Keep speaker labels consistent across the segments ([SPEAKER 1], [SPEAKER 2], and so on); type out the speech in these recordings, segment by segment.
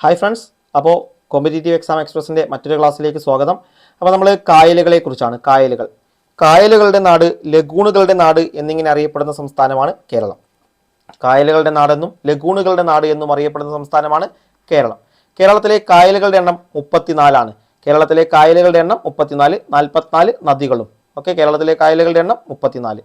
[SPEAKER 1] Hi friends അപ്പോൾ competitive exam എക്സ്പ്രസിന്റെ മറ്റൊരു ക്ലാസ്സിലേക്ക് സ്വാഗതം. അപ്പോൾ നമ്മൾ കായലുകളെ കുറിച്ചാണ്. കായലുകൾ. കായലുകളുടെ നാട് ലഗൂണുകളുടെ നാട് എന്നിങ്ങനെ അറിയപ്പെടുന്ന സംസ്ഥാനമാണ് കേരളം. കായലുകളുടെ നാടെന്നും ലഗൂണുകളുടെ നാട് എന്നും അറിയപ്പെടുന്ന സംസ്ഥാനമാണ് കേരളം. കേരളത്തിലെ കായലുകളുടെ എണ്ണം മുപ്പത്തിനാലാണ്. കേരളത്തിലെ കായലുകളുടെ എണ്ണം മുപ്പത്തിനാല് നാൽപ്പത്തിനാല് നദികളും. ഓക്കെ കേരളത്തിലെ കായലുകളുടെ എണ്ണം മുപ്പത്തിനാല്.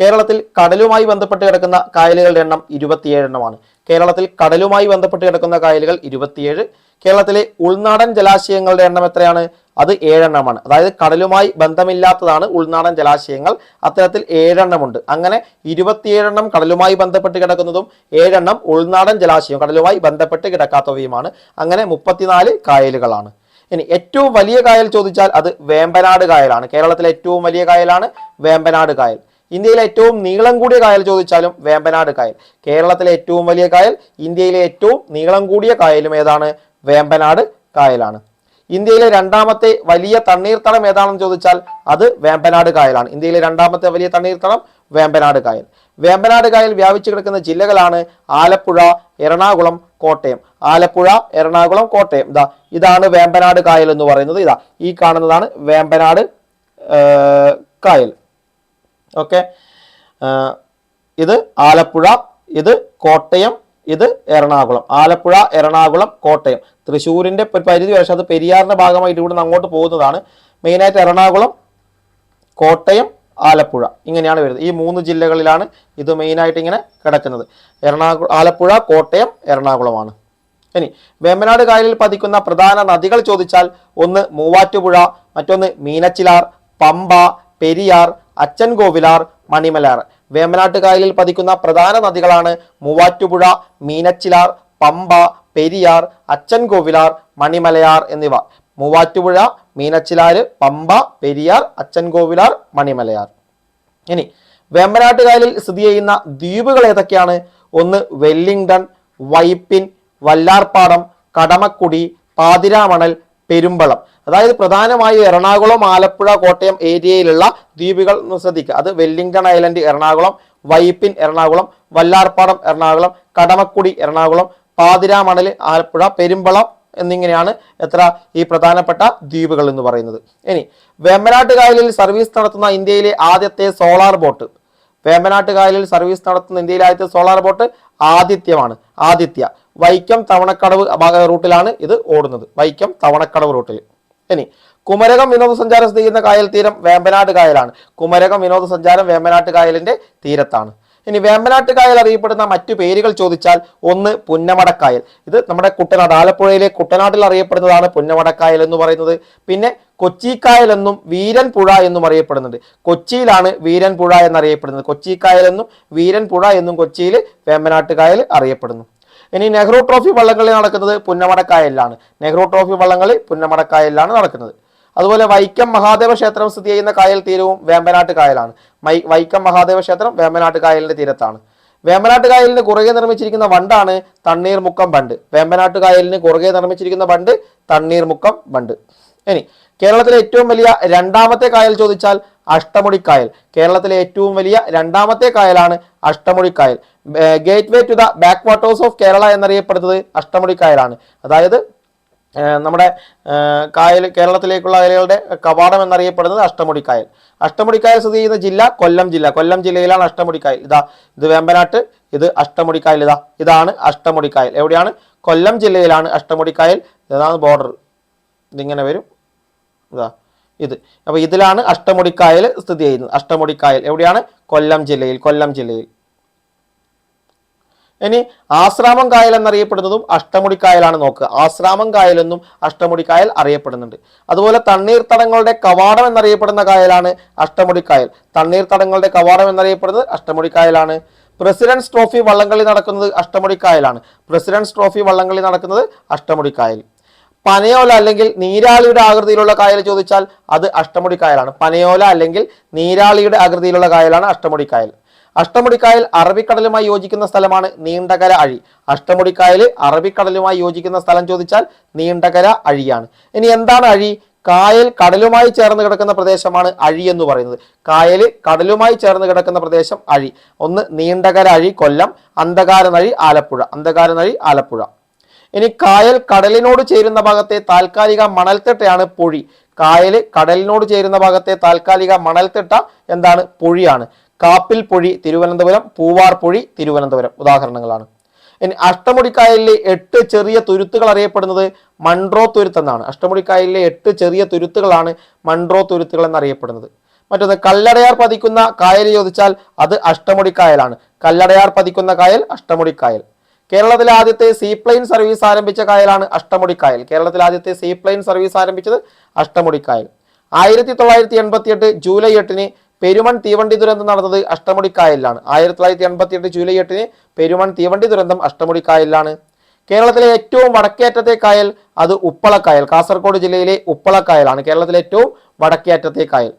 [SPEAKER 1] കേരളത്തിൽ കടലുമായി ബന്ധപ്പെട്ട് കിടക്കുന്ന കായലുകളുടെ എണ്ണം ഇരുപത്തിയേഴ് എണ്ണമാണ്. കേരളത്തിൽ കടലുമായി ബന്ധപ്പെട്ട് കിടക്കുന്ന കായലുകൾ ഇരുപത്തിയേഴ്. കേരളത്തിലെ ഉൾനാടൻ ജലാശയങ്ങളുടെ എണ്ണം എത്രയാണ്? അത് ഏഴെണ്ണമാണ് അതായത് കടലുമായി ബന്ധമില്ലാത്തതാണ് ഉൾനാടൻ ജലാശയങ്ങൾ. അത്തരത്തിൽ ഏഴെണ്ണമുണ്ട് അങ്ങനെ ഇരുപത്തിയേഴെണ്ണം കടലുമായി ബന്ധപ്പെട്ട് കിടക്കുന്നതും ഏഴെണ്ണം ഉൾനാടൻ ജലാശയം കടലുമായി ബന്ധപ്പെട്ട് കിടക്കാത്തവയുമാണ്. അങ്ങനെ മുപ്പത്തിനാല് കായലുകളാണ്. ഇനി ഏറ്റവും വലിയ കായൽ ചോദിച്ചാൽ അത് വേമ്പനാട് കായലാണ്. കേരളത്തിലെ ഏറ്റവും വലിയ കായലാണ് വേമ്പനാട് കായൽ. ഇന്ത്യയിലെ ഏറ്റവും നീളം കൂടിയ കായൽ ചോദിച്ചാലും വേമ്പനാട് കായൽ. കേരളത്തിലെ ഏറ്റവും വലിയ കായൽ ഇന്ത്യയിലെ ഏറ്റവും നീളം കൂടിയ കായലും ഏതാണ്? വേമ്പനാട് കായലാണ്. ഇന്ത്യയിലെ രണ്ടാമത്തെ വലിയ തണ്ണീർത്തടം ഏതാണെന്ന് ചോദിച്ചാൽ അത് വേമ്പനാട് കായലാണ്. ഇന്ത്യയിലെ രണ്ടാമത്തെ വലിയ തണ്ണീർത്തടം വേമ്പനാട് കായൽ. വേമ്പനാട് കായൽ വ്യാപിച്ചു കിടക്കുന്ന ജില്ലകളാണ് ആലപ്പുഴ എറണാകുളം കോട്ടയം. ആലപ്പുഴ എറണാകുളം കോട്ടയം. ഇതാ ഇതാണ് വേമ്പനാട് കായൽ എന്ന് പറയുന്നത്. ഇതാ ഈ കാണുന്നതാണ് വേമ്പനാട് കായൽ. ഓക്കെ? ഇത് ആലപ്പുഴ ഇത് കോട്ടയം ഇത് എറണാകുളം. ആലപ്പുഴ എറണാകുളം കോട്ടയം. തൃശ്ശൂരിന്റെ ഒരു പരിധി പക്ഷേ അത് പെരിയാറിന്റെ ഭാഗമായിട്ട് ഇവിടുന്ന് അങ്ങോട്ട് പോകുന്നതാണ്. മെയിനായിട്ട് എറണാകുളം കോട്ടയം ആലപ്പുഴ. ഇങ്ങനെയാണ് വരുന്നത്. ഈ മൂന്ന് ജില്ലകളിലാണ് ഇത് മെയിനായിട്ട് ഇങ്ങനെ കിടക്കുന്നത്. എറണാകുളം ആലപ്പുഴ കോട്ടയം എറണാകുളമാണ്. ഇനി വേമ്പനാട് കായലിൽ പതിക്കുന്ന പ്രധാന നദികൾ ചോദിച്ചാൽ ഒന്ന് മൂവാറ്റുപുഴ മറ്റൊന്ന് മീനച്ചിലാർ പമ്പ പെരിയാർ അച്ചൻകോവിലാർ മണിമലാർ വേമ്പനാട്ടുകായലിൽ പതിക്കുന്ന പ്രധാന നദികളാണ് മൂവാറ്റുപുഴ മീനച്ചിലാർ പമ്പ പെരിയാർ അച്ചൻകോവിലാർ മണിമലയാർ എന്നിവ. മൂവാറ്റുപുഴ മീനച്ചിലാർ പമ്പ പെരിയാർ അച്ചൻകോവിലാർ മണിമലയാർ. ഇനി വേമ്പനാട്ടുകായലിൽ സ്ഥിതി ചെയ്യുന്ന ദ്വീപുകൾ ഏതൊക്കെയാണ്? ഒന്ന് വെല്ലിംഗ്ടൺ വൈപ്പിൻ വല്ലാർപ്പാടം കടമക്കുടി പാതിരാമണൽ പെരുമ്പളം. അതായത് പ്രധാനമായും എറണാകുളം ആലപ്പുഴ കോട്ടയം ഏരിയയിലുള്ള ദ്വീപുകൾ ശ്രദ്ധിക്കുക. അത് വെല്ലിംഗ്ടൺ ഐലൻഡ് എറണാകുളം വൈപ്പിൻ എറണാകുളം വല്ലാർപ്പാടം എറണാകുളം കടമക്കുടി എറണാകുളം പാതിരാമണൽ ആലപ്പുഴ പെരുമ്പളം എന്നിങ്ങനെയാണ് എത്ര ഈ പ്രധാനപ്പെട്ട ദ്വീപുകൾ എന്ന് പറയുന്നത്. ഇനി വേമ്പനാട്ടുകായലിൽ സർവീസ് നടത്തുന്ന ഇന്ത്യയിലെ ആദ്യത്തെ സോളാർ ബോട്ട്. വേമ്പനാട്ട് കായലിൽ സർവീസ് നടത്തുന്ന ഇന്ത്യയിലെ ആദ്യത്തെ സോളാർ ബോട്ട് ആദിത്യമാണ്. ആദിത്യ. വൈക്കം തവണക്കടവ് റൂട്ടിലാണ് ഇത് ഓടുന്നത്. വൈക്കം തവണക്കടവ് റൂട്ടിൽ. ഇനി കുമരകം വിനോദസഞ്ചാരം സ്ഥിതി ചെയ്യുന്ന കായൽ തീരം വേമ്പനാട് കായലാണ് കുമരകം വിനോദസഞ്ചാരം വേമ്പനാട്ട് കായലിന്റെ തീരത്താണ്. ഇനി വേമ്പനാട്ട് കായൽ അറിയപ്പെടുന്ന മറ്റു പേരുകൾ ചോദിച്ചാൽ ഒന്ന് പുന്നമടക്കായൽ. ഇത് നമ്മുടെ കുട്ടനാട് ആലപ്പുഴയിലെ കുട്ടനാട്ടിൽ അറിയപ്പെടുന്നതാണ് പുന്നമടക്കായൽ എന്ന് പറയുന്നത്. പിന്നെ കൊച്ചിക്കായൽ എന്നും വീരൻപുഴ എന്നും അറിയപ്പെടുന്നുണ്ട്. കൊച്ചിയിലാണ് വീരൻപുഴ എന്നറിയപ്പെടുന്നത്. കൊച്ചിക്കായൽ എന്നും വീരൻപുഴ എന്നും കൊച്ചിയിൽ വേമ്പനാട്ട് കായൽ അറിയപ്പെടുന്നു. ഇനി നെഹ്റു ട്രോഫി വള്ളംകളി നടക്കുന്നത് പുന്നമടക്കായലിലാണ്. നെഹ്റു ട്രോഫി വള്ളംകളി പുന്നമടക്കായലിലാണ് നടക്കുന്നത്. അതുപോലെ വൈക്കം മഹാദേവ ക്ഷേത്രം സ്ഥിതി ചെയ്യുന്ന കായൽ തീരവും വേമ്പനാട്ട് കായലാണ്. വൈക്കം മഹാദേവ ക്ഷേത്രം വേമ്പനാട്ട് കായലിന്റെ തീരത്താണ്. വേമ്പനാട്ട് കായലിന് കുറുകെ നിർമ്മിച്ചിരിക്കുന്ന ബണ്ടാണ് തണ്ണീർമുക്കം ബണ്ട്. വേമ്പനാട്ട് കായലിന് കുറുകെ നിർമ്മിച്ചിരിക്കുന്ന ബണ്ട് തണ്ണീർമുക്കം ബണ്ട്. ഇനി കേരളത്തിലെ ഏറ്റവും വലിയ രണ്ടാമത്തെ കായൽ ചോദിച്ചാൽ അഷ്ടമുടിക്കായൽ. കേരളത്തിലെ ഏറ്റവും വലിയ രണ്ടാമത്തെ കായലാണ് അഷ്ടമുടിക്കായൽ. Gateway to the backwaters of Kerala എന്നറിയപ്പെടുന്നത് അഷ്ടമുടിക്കായലാണ്. അതായത് നമ്മുടെ കായൽ കേരളത്തിലേക്കുള്ള അയലുകളുടെ കവാടം എന്നറിയപ്പെടുന്നത് അഷ്ടമുടിക്കായൽ. അഷ്ടമുടിക്കായൽ സ്ഥിതി ചെയ്യുന്ന ജില്ല കൊല്ലം ജില്ല. കൊല്ലം ജില്ലയിലാണ് അഷ്ടമുടിക്കായൽ. ഇതാ ഇത് വേമ്പനാട്ട് ഇത് അഷ്ടമുടിക്കായൽ. ഇതാ ഇതാണ് അഷ്ടമുടിക്കായൽ. എവിടെയാണ്? കൊല്ലം ജില്ലയിലാണ് അഷ്ടമുടിക്കായൽ. ഇതാണ് ബോർഡർ ഇതിങ്ങനെ വരും. ഇതാ ഇത്. അപ്പോൾ ഇതിലാണ് അഷ്ടമുടിക്കായൽ സ്ഥിതി ചെയ്യുന്നത്. അഷ്ടമുടിക്കായൽ. എവിടെയാണ്? കൊല്ലം ജില്ലയിൽ കൊല്ലം ജില്ലയിൽ. ഇനി ആശ്രാമം കായൽ എന്നറിയപ്പെടുന്നതും അഷ്ടമുടിക്കായലാണ് നോക്കുക. ആശ്രാമം കായൽ എന്നും അഷ്ടമുടിക്കായൽ അറിയപ്പെടുന്നുണ്ട്. അതുപോലെ തണ്ണീർത്തടങ്ങളുടെ കവാടം എന്നറിയപ്പെടുന്ന കായലാണ് അഷ്ടമുടിക്കായൽ തണ്ണീർത്തടങ്ങളുടെ കവാടം എന്നറിയപ്പെടുന്നത് അഷ്ടമുടിക്കായലാണ് പ്രസിഡൻസ് ട്രോഫി വള്ളംകളി നടക്കുന്നത് അഷ്ടമുടി അഷ്ടമുടിക്കായലാണ് പ്രസിഡൻസ് ട്രോഫി വള്ളംകളി നടക്കുന്നത് അഷ്ടമുടി അഷ്ടമുടിക്കായൽ പനയോല അല്ലെങ്കിൽ നീരാളിയുടെ ആകൃതിയിലുള്ള കായൽ ചോദിച്ചാൽ അത് അഷ്ടമുടി അഷ്ടമുടിക്കായലാണ് പനയോല അല്ലെങ്കിൽ നീരാളിയുടെ ആകൃതിയിലുള്ള കായലാണ് അഷ്ടമുടിക്കായൽ അഷ്ടമുടിക്കായൽ അറബിക്കടലുമായി യോജിക്കുന്ന സ്ഥലമാണ് നീണ്ടകര അഴി. അഷ്ടമുടിക്കായൽ അറബിക്കടലുമായി യോജിക്കുന്ന സ്ഥലം ചോദിച്ചാൽ നീണ്ടകര അഴിയാണ്. ഇനി എന്താണ് അഴി? കായൽ കടലുമായി ചേർന്ന് കിടക്കുന്ന പ്രദേശമാണ് അഴി എന്ന് പറയുന്നത്. കായൽ കടലുമായി ചേർന്ന് കിടക്കുന്ന പ്രദേശം അഴി. ഒന്ന് നീണ്ടകര അഴി കൊല്ലം അന്ധകാരനഴി ആലപ്പുഴ അന്ധകാരനഴി ആലപ്പുഴ. ഇനി കായൽ കടലിനോട് ചേരുന്ന ഭാഗത്തെ താൽക്കാലിക മണൽത്തിട്ടയാണ് പൊഴി. കായൽ കടലിനോട് ചേരുന്ന ഭാഗത്തെ താൽക്കാലിക മണൽത്തിട്ട എന്താണ്? പൊഴിയാണ്. കാപ്പിൽ പൊഴി തിരുവനന്തപുരം പൂവാർ പൊഴി തിരുവനന്തപുരം. ഉദാഹരണങ്ങളാണ്. ഇനി അഷ്ടമുടിക്കായലിലെ എട്ട് ചെറിയ തുരുത്തുകൾ അറിയപ്പെടുന്നത് മൺട്രോ തുരുത്ത് എന്നാണ്. അഷ്ടമുടിക്കായലിലെ എട്ട് ചെറിയ തുരുത്തുകളാണ് മൺട്രോ തുരുത്തുകൾ എന്നറിയപ്പെടുന്നത്. മറ്റൊന്ന് കല്ലടയാർ പതിക്കുന്ന കായൽ ചോദിച്ചാൽ അത് അഷ്ടമുടിക്കായലാണ്. കല്ലടയാർ പതിക്കുന്ന കായൽ അഷ്ടമുടിക്കായൽ. കേരളത്തിലെ ആദ്യത്തെ സീപ്ലെയിൻ സർവീസ് ആരംഭിച്ച കായലാണ് അഷ്ടമുടിക്കായൽ. കേരളത്തിലെ ആദ്യത്തെ സീപ്ലെയിൻ സർവീസ് ആരംഭിച്ചത് അഷ്ടമുടിക്കായൽ. ആയിരത്തി തൊള്ളായിരത്തി എൺപത്തി എട്ട് ജൂലൈ എട്ടിന് പെരുമൺ തീവണ്ടി ദുരന്തം നടന്നത് അഷ്ടമുടിക്കായലിലാണ്. ആയിരത്തി തൊള്ളായിരത്തി എൺപത്തി എട്ട് ജൂലൈ എട്ടിന് പെരുമൺ തീവണ്ടി ദുരന്തം അഷ്ടമുടിക്കായലിലാണ്. കേരളത്തിലെ ഏറ്റവും വടക്കേറ്റത്തെ കായൽ അത് ഉപ്പളക്കായൽ. കാസർഗോഡ് ജില്ലയിലെ ഉപ്പളക്കായലാണ് കേരളത്തിലെ ഏറ്റവും വടക്കേറ്റത്തെ കായൽ.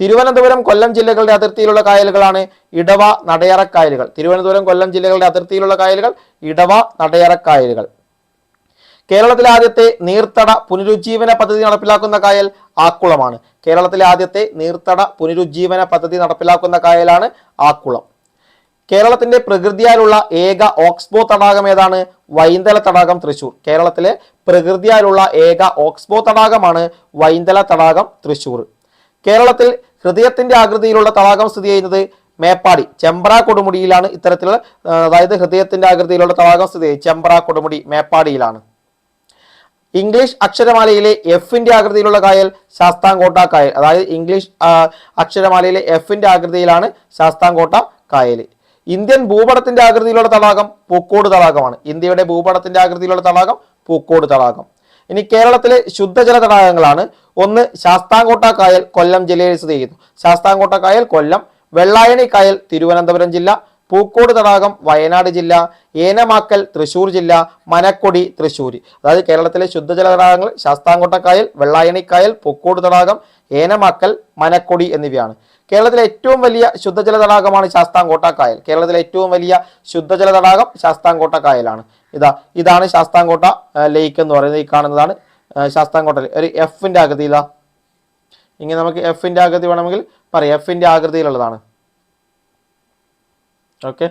[SPEAKER 1] തിരുവനന്തപുരം കൊല്ലം ജില്ലകളുടെ അതിർത്തിയിലുള്ള കായലുകളാണ് ഇടവ നടയറക്കായലുകൾ. തിരുവനന്തപുരം കൊല്ലം ജില്ലകളുടെ അതിർത്തിയിലുള്ള കായലുകൾ ഇടവ നടയറ കായലുകൾ കേരളത്തിലെ ആദ്യത്തെ നീർത്തട പുനരുജ്ജീവന പദ്ധതി നടപ്പിലാക്കുന്ന കായൽ ആക്കുളമാണ്. കേരളത്തിലെ ആദ്യത്തെ നീർത്തട പുനരുജ്ജീവന പദ്ധതി നടപ്പിലാക്കുന്ന കായലാണ് ആക്കുളം. കേരളത്തിന്റെ പ്രകൃതിയാലുള്ള ഏക ഓക്സ്ബോ തടാകം ഏതാണ്? വൈന്തല തടാകം തൃശൂർ. കേരളത്തിലെ പ്രകൃതിയാലുള്ള ഏക ഓക്സ്ബോ തടാകമാണ് വൈന്തല തടാകം തൃശൂർ. കേരളത്തിൽ ഹൃദയത്തിന്റെ ആകൃതിയിലുള്ള തടാകം സ്ഥിതി ചെയ്യുന്നത് മേപ്പാടി ചെമ്പ്ര കൊടുമുടിയിലാണ് ഇത്തരത്തിലുള്ള അതായത് ഹൃദയത്തിന്റെ ആകൃതിയിലുള്ള തടാകം സ്ഥിതി ചെമ്പ്ര കൊടുമുടി മേപ്പാടിയിലാണ്. ഇംഗ്ലീഷ് അക്ഷരമാലയിലെ എഫിന്റെ ആകൃതിയിലുള്ള കായൽ ശാസ്താംകോട്ട കായൽ. അതായത് ഇംഗ്ലീഷ് അക്ഷരമാലയിലെ എഫിന്റെ ആകൃതിയിലാണ് ശാസ്താംകോട്ട കായൽ. ഇന്ത്യൻ ഭൂപടത്തിന്റെ ആകൃതിയിലുള്ള തടാകം പൂക്കോട് തടാകമാണ്. ഇന്ത്യയുടെ ഭൂപടത്തിന്റെ ആകൃതിയിലുള്ള തടാകം പൂക്കോട് തടാകം. ഇനി കേരളത്തിലെ ശുദ്ധജല തടാകങ്ങളാണ്. ഒന്ന് ശാസ്താംകോട്ട കായൽ കൊല്ലം ജില്ലയിൽ സ്ഥിതി ചെയ്യുന്നു. ശാസ്താംകോട്ട കായൽ കൊല്ലം വെള്ളായണി കായൽ തിരുവനന്തപുരം ജില്ല പൂക്കോട് തടാകം വയനാട് ജില്ല ഏനമാക്കൽ തൃശൂർ ജില്ല മനക്കൊടി തൃശ്ശൂർ അതായത് കേരളത്തിലെ ശുദ്ധജല തടാകങ്ങൾ ശാസ്താംകോട്ടക്കായൽ വെള്ളായണിക്കായൽ പൂക്കോട് തടാകം ഏനമാക്കൽ മനക്കൊടി എന്നിവയാണ്. കേരളത്തിലെ ഏറ്റവും വലിയ ശുദ്ധജല തടാകമാണ് ശാസ്താംകോട്ട കായൽ കേരളത്തിലെ ഏറ്റവും വലിയ ശുദ്ധജല തടാകം ശാസ്താംകോട്ട കായലാണ് ഇതാ ഇതാണ് ശാസ്താംകോട്ട ലേക്ക് എന്ന് പറയുന്നത്. ഈ കാണുന്നതാണ് ശാസ്താംകോട്ട. ഒരു ആകൃതി ഇതാ ഇങ്ങനെ നമുക്ക് എഫിന്റെ ആകൃതി വേണമെങ്കിൽ പറയാം. എഫിന്റെ ആകൃതിയിലുള്ളതാണ്. ഓക്കെ.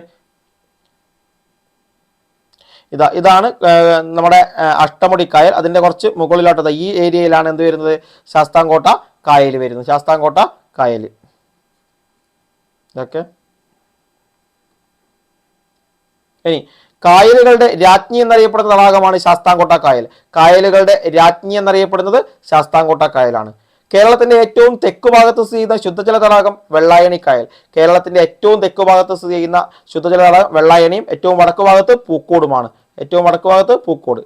[SPEAKER 1] ഇതാ ഇതാണ് നമ്മുടെ അഷ്ടമുടി കായൽ. അതിന്റെ കുറച്ച് മുകളിലോട്ടത് ഈ ഏരിയയിലാണ് എന്ത് വരുന്നത്? ശാസ്താംകോട്ട കായൽ വരുന്നത്. ശാസ്താംകോട്ട കായൽ. ഓക്കെ. ഇനി കായലുകളുടെ രാജ്ഞി എന്നറിയപ്പെടുന്ന തടാകമാണ് ശാസ്താംകോട്ട കായൽ. കായലുകളുടെ രാജ്ഞി എന്നറിയപ്പെടുന്നത് ശാസ്താംകോട്ട കായലാണ്. കേരളത്തിന്റെ ഏറ്റവും തെക്കു ഭാഗത്ത് സ്ഥിതി ചെയ്യുന്ന ശുദ്ധജല തടാകം വെള്ളായണി കായൽ. കേരളത്തിന്റെ ഏറ്റവും തെക്കു ഭാഗത്ത് സ്ഥിതി ചെയ്യുന്ന ശുദ്ധജല തടാകം വെള്ളായണിയും ഏറ്റവും വടക്കു ഭാഗത്ത് പൂക്കോടുമാണ്. ഏറ്റവും വടക്കു ഭാഗത്ത് പൂക്കോട്.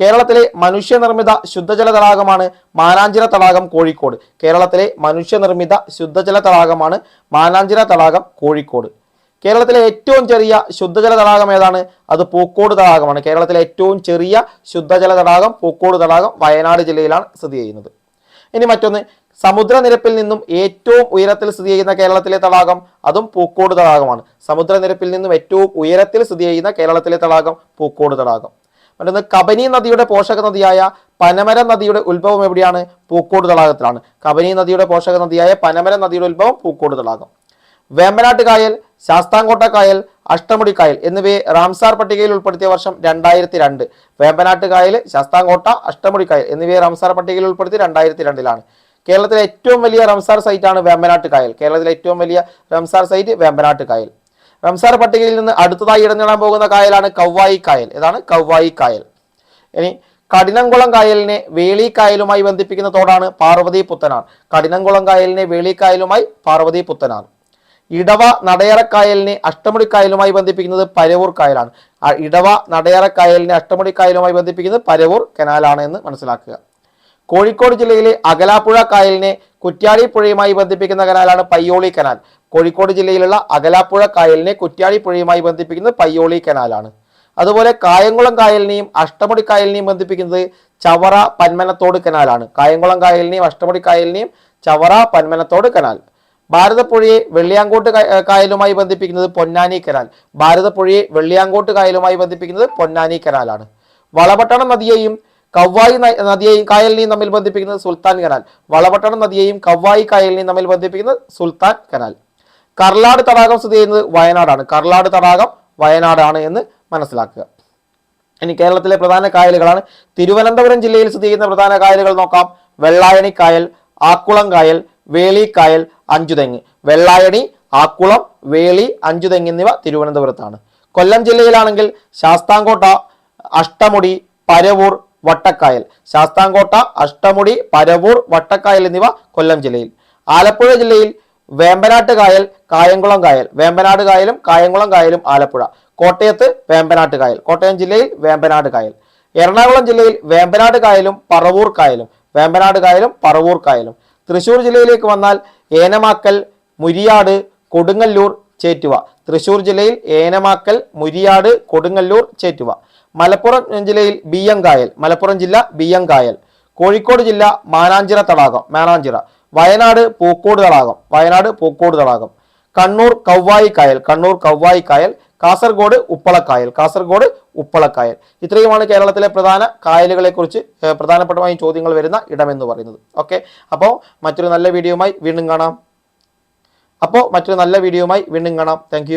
[SPEAKER 1] കേരളത്തിലെ മനുഷ്യനിർമ്മിത ശുദ്ധജല തടാകമാണ് മാനാഞ്ചിറ തടാകം കോഴിക്കോട്. കേരളത്തിലെ മനുഷ്യനിർമ്മിത ശുദ്ധജല തടാകമാണ് മാനാഞ്ചിറ തടാകം കോഴിക്കോട്. കേരളത്തിലെ ഏറ്റവും ചെറിയ ശുദ്ധജല തടാകം ഏതാണ്? അത് പൂക്കോട് തടാകമാണ്. കേരളത്തിലെ ഏറ്റവും ചെറിയ ശുദ്ധജല തടാകം പൂക്കോട് തടാകം വയനാട് ജില്ലയിലാണ് സ്ഥിതി ചെയ്യുന്നത്. ഇനി മറ്റൊന്ന് സമുദ്രനിരപ്പിൽ നിന്നും ഏറ്റവും ഉയരത്തിൽ സ്ഥിതി ചെയ്യുന്ന കേരളത്തിലെ തടാകം അതും പൂക്കോട് തടാകമാണ്. സമുദ്രനിരപ്പിൽ നിന്നും ഏറ്റവും ഉയരത്തിൽ സ്ഥിതി ചെയ്യുന്ന കേരളത്തിലെ തടാകം പൂക്കോട് തടാകം. മറ്റൊന്ന് കബനി നദിയുടെ പോഷക നദിയായ പനമര നദിയുടെ ഉത്ഭവം എവിടെയാണ്? പൂക്കോട് തടാകത്തിലാണ്. കബനി നദിയുടെ പോഷക നദിയായ പനമര നദിയുടെ ഉത്ഭവം പൂക്കോട് തടാകം. വേമ്പനാട്ട് കായൽ ശാസ്താംകോട്ട കായൽ അഷ്ടമുടി കായൽ എന്നിവയെ റാംസാർ പട്ടികയിൽ ഉൾപ്പെടുത്തിയ വർഷം രണ്ടായിരത്തി രണ്ട് വേമ്പനാട്ട് കായൽ ശാസ്താംകോട്ട അഷ്ടമുടി കായൽ എന്നിവയെ റാംസാർ പട്ടികയിൽ ഉൾപ്പെടുത്തി രണ്ടായിരത്തി രണ്ടിലാണ് കേരളത്തിലെ ഏറ്റവും വലിയ റംസാർ സൈറ്റാണ് വേമ്പനാട്ട് കായൽ കേരളത്തിലെ ഏറ്റവും വലിയ റംസാർ സൈറ്റ് വേമ്പനാട്ട് കായൽ റംസാർ പട്ടികയിൽ നിന്ന് അടുത്തതായി ഇടനേടാൻ പോകുന്ന കായലാണ് കവ്വായി കായൽ ഇതാണ് കവ്വായി കായൽ ഇനി കഠിനംകുളം കായലിനെ വേളിക്കായലുമായി ബന്ധിപ്പിക്കുന്ന തോടാണ് പാർവതി പുത്തനാർ. കഠിനംകുളം കായലിനെ വേളിക്കായലുമായി പാർവതി പുത്തനാർ. ഇടവ നടയറക്കായലിനെ അഷ്ടമുടിക്കായലുമായി ബന്ധിപ്പിക്കുന്നത് പരവൂർ കായലാണ്. ഇടവ നടയറക്കായലിനെ അഷ്ടമുടിക്കായലുമായി ബന്ധിപ്പിക്കുന്നത് പരവൂർ കനാലാണ് എന്ന് മനസ്സിലാക്കുക. കോഴിക്കോട് ജില്ലയിലെ അകലാപ്പുഴ കായലിനെ കുറ്റ്യാടി പുഴയുമായി ബന്ധിപ്പിക്കുന്ന കനാലാണ് പയ്യോളി കനാൽ. കോഴിക്കോട് ജില്ലയിലുള്ള അകലാപ്പുഴ കായലിനെ കുറ്റ്യാടി പുഴയുമായി ബന്ധിപ്പിക്കുന്നത് പയ്യോളി കനാലാണ്. അതുപോലെ കായംകുളം കായലിനെയും അഷ്ടമുടി കായലിനെയും ബന്ധിപ്പിക്കുന്നത് ചവറ പന്മനത്തോട് കനാലാണ്. കായംകുളം കായലിനെയും അഷ്ടമുടി കായലിനെയും ചവറ പന്മനത്തോട് കനാൽ. ഭാരതപ്പുഴയെ വെള്ളിയാങ്കോട്ട് കായലുമായി ബന്ധിപ്പിക്കുന്നത് പൊന്നാനി കനാൽ. ഭാരതപ്പുഴയെ വെള്ളിയാങ്കോട്ട് കായലുമായി ബന്ധിപ്പിക്കുന്നത് പൊന്നാനി കനാലാണ്. വളപട്ടണം നദിയെയും കവ്വായി നദിയെയും കായലിനെയും തമ്മിൽ ബന്ധിപ്പിക്കുന്നത് സുൽത്താൻ കനാൽ. വളപട്ടണം നദിയെയും കവ്വായി കായലിനെയും തമ്മിൽ ബന്ധിപ്പിക്കുന്നത് സുൽത്താൻ കനാൽ. കർലാട് തടാകം സ്ഥിതി ചെയ്യുന്നത് വയനാടാണ്. കർലാട് തടാകം വയനാടാണ് എന്ന് മനസ്സിലാക്കുക. ഇനി കേരളത്തിലെ പ്രധാന കായലുകളാണ്. തിരുവനന്തപുരം ജില്ലയിൽ സ്ഥിതി ചെയ്യുന്ന പ്രധാന കായലുകൾ നോക്കാം. വെള്ളായണി കായൽ ആക്കുളം കായൽ വേളി കായൽ അഞ്ചുതെങ്ങ് വെള്ളായണി ആക്കുളം വേളി അഞ്ചുതെങ്ങ് എന്നിവ തിരുവനന്തപുരത്താണ്. കൊല്ലം ജില്ലയിലാണെങ്കിൽ ശാസ്താംകോട്ട അഷ്ടമുടി പരവൂർ വട്ടക്കായൽ. ശാസ്താംകോട്ട അഷ്ടമുടി പരവൂർ വട്ടക്കായൽ എന്നിവ കൊല്ലം ജില്ലയിൽ. ആലപ്പുഴ ജില്ലയിൽ വേമ്പനാട്ട് കായൽ കായംകുളം കായൽ. വേമ്പനാട് കായലും കായംകുളം കായലും ആലപ്പുഴ. കോട്ടയത്ത് വേമ്പനാട്ട് കായൽ. കോട്ടയം ജില്ലയിൽ വേമ്പനാട് കായൽ. എറണാകുളം ജില്ലയിൽ വേമ്പനാട് കായലും പറവൂർ കായലും. വേമ്പനാട് കായലും പറവൂർ കായലും. തൃശ്ശൂർ ജില്ലയിലേക്ക് വന്നാൽ ഏനമാക്കൽ മുരിയാട് കൊടുങ്ങല്ലൂർ ചേറ്റുവ. തൃശൂർ ജില്ലയിൽ ഏനമാക്കൽ മുരിയാട് കൊടുങ്ങല്ലൂർ ചേറ്റുവ. മലപ്പുറം ജില്ലയിൽ ബിയങ്കായൽ മലപ്പുറം ജില്ല ബിയങ്കായൽ. കോഴിക്കോട് ജില്ല മാനാഞ്ചിറ തടാകം മാനാഞ്ചിറ. വയനാട് പൂക്കോട് തടാകം വയനാട് പൂക്കോട് തടാകം. കണ്ണൂർ കൗവായി കായൽ കണ്ണൂർ കൗവായി കായൽ കാസർഗോഡ് ഉപ്പളക്കായൽ കാസർഗോഡ് ഉപ്പളക്കായൽ. ഇത്രയുമാണ് കേരളത്തിലെ പ്രധാന കായലുകളെക്കുറിച്ച് പ്രധാനപ്പെട്ടമായും ചോദ്യങ്ങൾ വരുന്ന ഇടമെന്ന് പറയുന്നത്. ഓക്കെ? അപ്പോൾ മറ്റൊരു നല്ല വീഡിയോയുമായി വീണ്ടും കാണാം. അപ്പോൾ മറ്റൊരു നല്ല വീഡിയോയുമായി വീണ്ടും കാണാം. താങ്ക്